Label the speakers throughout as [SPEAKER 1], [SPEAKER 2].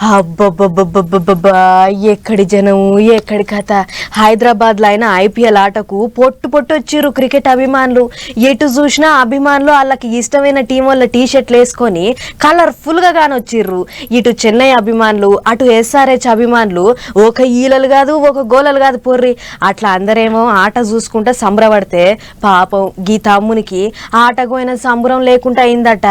[SPEAKER 1] అబ్బబ్బబ్బబ్బబ్బబ్బా ఎక్కడి జనం ఎక్కడి కథ హైదరాబాద్లో అయిన ఐపీఎల్ ఆటకు పొట్టు పొట్టు వచ్చిర్రు క్రికెట్ అభిమానులు. ఎటు చూసినా అభిమానులు వాళ్ళకి ఇష్టమైన టీం వాళ్ళ టీ షర్ట్లు వేసుకొని కలర్ఫుల్గా కానొచ్చిర్రు ఇటు చెన్నై అభిమానులు అటు ఎస్ఆర్హెచ్ అభిమానులు ఒక ఈలలు కాదు ఒక గోలలు కాదు పొర్రి. అట్లా అందరేమో ఆట చూసుకుంటే సంబరపడితే పాపం గీ తమ్మునికి ఆటకు పోయిన సంబరం లేకుండా అయిందట.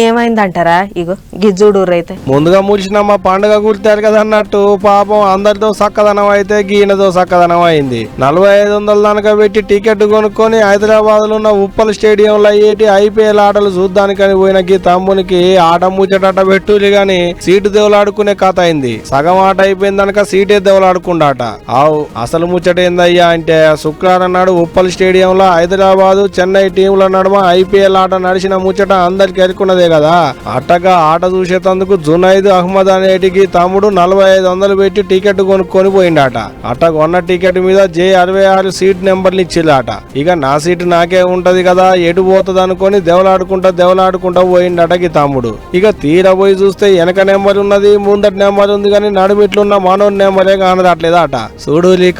[SPEAKER 1] ఏమైందంటారా? ఇగో గిజ్జుడు అయితే
[SPEAKER 2] ముందుగా ముడిచిన మా పండుగ గుర్తారు కదా అన్నట్టు. పాపం అందరితో సక్కదనం అయితే గీనతో సక్కదనం. అయింది నలభై ఐదు వందల దానక పెట్టి టికెట్ కొనుక్కొని హైదరాబాద్లో ఉన్న ఉప్పల్ స్టేడియంలో అయ్యేటి ఐపీఎల్ ఆటలు చూద్దానికని పోయిన గీ తమ్మునికి ఆట ముచ్చటట పెట్టులి గాని సీటు దేవులాడుకునే కథ అయింది. సగం ఆట అయిపోయిందనక సీటే దేవులాడుకుండాట. ఆవు అసలు ముచ్చట ఏందయ్యా అంటే శుక్రవారం నాడు ఉప్పల్ స్టేడియంలో హైదరాబాద్ చెన్నై టీంల నడుమ ఐపీఎల్ ఆట నడిచిన ముచ్చట అందరికి ఎరుకున్నదే కదా. అట్టగా ఆట చూసేటందుకు జునైద్ అహ్మద్ అనేటికి తమ్ముడు నలభై ఐదు వందలు పెట్టి టికెట్ కొనుక్కొని పోయిండట. అట్ట కొన్న టికెట్ మీద జే అరవై ఆరు సీట్ నెంబర్లు ఇచ్చిల్లట. ఇక నా సీటు నాకే ఉంటది కదా ఎటు పోతుంది అనుకొని దెవలాడుకుంటా దెవలాడుకుంటా పోయిండట ఈ తమ్ముడు ఇక తీర పోయి చూస్తే వెనక నెంబర్ ఉన్నది ముందటి నెంబర్ ఉంది కానీ నడుమిట్లున్న మనోని నెంబరే కానదట్లేదు అట చూడు ఈ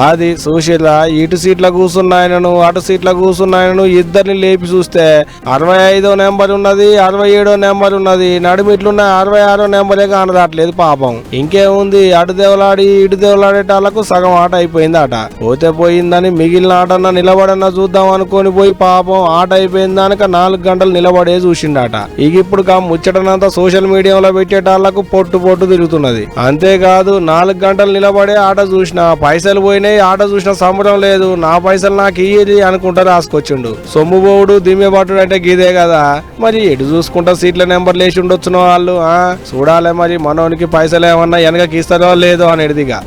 [SPEAKER 2] అది సుశీల ఇటు సీట్ల కూర్చున్నాయనను అటు సీట్ల కూర్చున్నాయనను ఇద్దరిని లేపి చూస్తే అరవై ఐదో నెంబర్ ఉన్నది అరవై ఏడో నెంబర్ ఉన్నది నడుమిట్లున్న అరవై ఆరో నెంబరే కానదాట్లేదు పాపం. ఇంకేముంది అటు దేవులాడి ఇటు దేవులాడేటాలకు సగం ఆట అయిపోయింది ఆట పోతే పోయిందని మిగిలిన ఆటన్నా నిలబడన్నా చూద్దాం అనుకొని పోయి పాపం ఆట అయిపోయిందాక నాలుగు గంటలు నిలబడే చూసిండట. ఇక ఇప్పుడు కా ముచ్చటనంతా సోషల్ మీడియాలో పెట్టేటాళ్ళకు పొట్టు పొట్టు తిరుగుతున్నది. అంతేకాదు నాలుగు గంటలు నిలబడే ఆట చూసిన పైసలు పోయినాయి ఆట చూసిన సంబరం లేదు. నా పైసలు నాకు ఇయ్యేది అనుకుంటా రాసుకొచ్చిండు. సొమ్ము పోవుడు దిమ్మె పట్టుడు అంటే గీదే కదా. మరి ఎటు చూసుకుంటా సీట్ల నెంబర్ లేచి ఉండొచ్చున వాళ్ళు ఆ? చూడాలి మరి మనోనికి పైసలు ఏమన్నా వెనకకి ఇస్తారో లేదో అనేదిగా